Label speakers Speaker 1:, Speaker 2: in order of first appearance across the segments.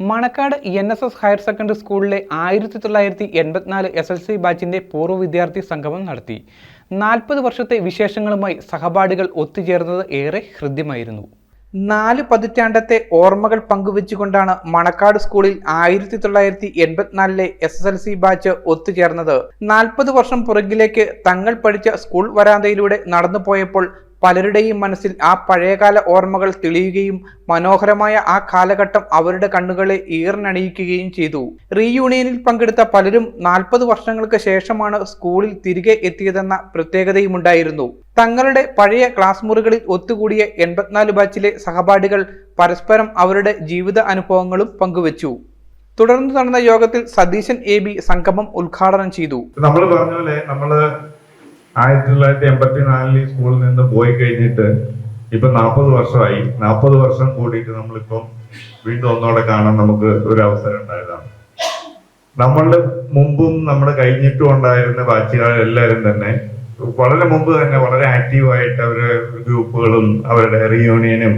Speaker 1: Manakkad N S S higher secondary സ്കൂളിലെ ആയിരത്തി തൊള്ളായിരത്തി എൺപത്തിനാല് എസ് എൽ സി ബാച്ചിന്റെ പൂർവ വിദ്യാർത്ഥി സംഗമം നടത്തി. നാൽപ്പത് വർഷത്തെ വിശേഷങ്ങളുമായി സഹപാഠികൾ ഒത്തുചേർന്നത് ഏറെ ഹൃദ്യമായിരുന്നു. നാല് പതിറ്റാണ്ടത്തെ ഓർമ്മകൾ പങ്കുവെച്ചുകൊണ്ടാണ് മണക്കാട് സ്കൂളിൽ ആയിരത്തി തൊള്ളായിരത്തി എൺപത്തിനാലിലെ S S L C batch ഒത്തുചേർന്നത്. നാൽപ്പത് വർഷം പുറകിലേക്ക് തങ്ങൾ പഠിച്ച സ്കൂൾ വരാന്തയിലൂടെ നടന്നു പോയപ്പോൾ പലരുടെയും മനസ്സിൽ ആ പഴയകാല ഓർമ്മകൾ തെളിയുകയും മനോഹരമായ ആ കാലഘട്ടം അവരുടെ കണ്ണുകളെ ഈർന്നണിയിക്കുകയും ചെയ്തു. റീയൂണിയനിൽ പങ്കെടുത്ത പലരും നാൽപ്പത് വർഷങ്ങൾക്ക് ശേഷമാണ് സ്കൂളിൽ തിരികെ എത്തിയതെന്ന പ്രത്യേകതയും ഉണ്ടായിരുന്നു തങ്ങളുടെ പഴയ ക്ലാസ് മുറികളിൽ ഒത്തുകൂടിയ എൺപത്തിനാല് ബാച്ചിലെ സഹപാഠികൾ പരസ്പരം അവരുടെ ജീവിത അനുഭവങ്ങളും പങ്കുവച്ചു. തുടർന്ന് നടന്ന യോഗത്തിൽ സതീശൻ എ ബി സംഗമം ഉദ്ഘാടനം ചെയ്തു.
Speaker 2: നമ്മൾ പറഞ്ഞ പോലെ നമ്മൾ ആയിരത്തി തൊള്ളായിരത്തി എൺപത്തി നാലിൽ ഈ സ്കൂളിൽ നിന്ന് പോയി കഴിഞ്ഞിട്ട് ഇപ്പൊ നാൽപ്പത് വർഷമായി. നാൽപ്പത് വർഷം കൂടിയിട്ട് നമ്മളിപ്പം വീണ്ടും ഒന്നോടെ കാണാൻ നമുക്ക് ഒരു അവസരം ഉണ്ടായതാണ്. നമ്മളുടെ മുമ്പും നമ്മുടെ കഴിഞ്ഞിട്ടും ഉണ്ടായിരുന്ന ബാച്ചുകാരെല്ലാവരും തന്നെ വളരെ മുമ്പ് തന്നെ വളരെ ആക്റ്റീവായിട്ട് അവർ ഗ്രൂപ്പുകളും അവരുടെ റിയൂണിയനും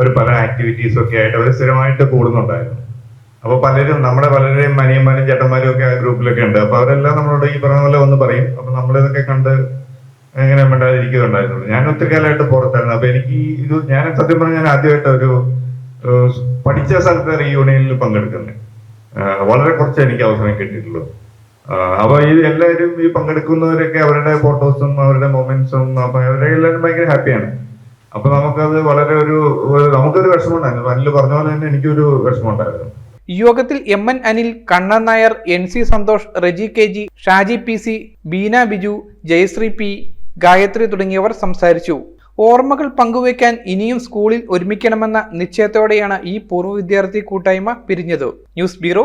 Speaker 2: ഒരു പല ആക്ടിവിറ്റീസും ഒക്കെ ആയിട്ട് അവർ സ്ഥിരമായിട്ട് കൂടുന്നുണ്ടായിരുന്നു. അപ്പൊ പലരും നമ്മുടെ പലരുടെയും മനിയന്മാരും ചേട്ടന്മാരും ഒക്കെ ആ ഗ്രൂപ്പിലൊക്കെ ഉണ്ട്. അപ്പൊ അവരെല്ലാം നമ്മളോട് ഈ പറഞ്ഞ പോലെ ഒന്ന് പറയും. അപ്പൊ നമ്മളിതൊക്കെ കണ്ട് എങ്ങനെ മിണ്ടാതിരിക്കുന്നുണ്ടായിരുന്നുള്ളൂ ഞാൻ ഒത്തിരി കാലമായിട്ട് പുറത്തായിരുന്നു. അപ്പൊ എനിക്ക് ഇത് ഞാൻ സത്യം പറഞ്ഞാൽ ഞാൻ ആദ്യമായിട്ട് ഒരു പഠിച്ച സ്ഥലത്തെ റീയൂണിയനിൽ പങ്കെടുക്കുന്നത് വളരെ കുറച്ച് എനിക്ക് അവസരം കിട്ടിയിട്ടുള്ളൂ. അപ്പൊ ഈ എല്ലാവരും ഈ പങ്കെടുക്കുന്നവരൊക്കെ അവരുടെ ഫോട്ടോസും അവരുടെ മൊമെന്റ്സും അപ്പൊ അവരെ എല്ലാവരും ഭയങ്കര ഹാപ്പിയാണ്. അപ്പൊ നമുക്കത് വളരെ ഒരു ഒരു- നമുക്കൊരു വിഷമമുണ്ടായിരുന്നു. അനിൽ പറഞ്ഞ പോലെ തന്നെ എനിക്കൊരു വിഷമമുണ്ടായിരുന്നു.
Speaker 1: യോഗത്തിൽ M N Anil Kannan Nair N C Santhosh Reji K G Shaji P C Beena Biju Jayasree P Gayathri തുടങ്ങിയവർ സംസാരിച്ചു. ഓർമ്മകൾ പങ്കുവയ്ക്കാൻ ഇനിയും സ്കൂളിൽ ഒരുമിക്കണമെന്ന നിശ്ചയത്തോടെയാണ് ഈ പൂർവ വിദ്യാർത്ഥി കൂട്ടായ്മ പിരിഞ്ഞത്. News bureau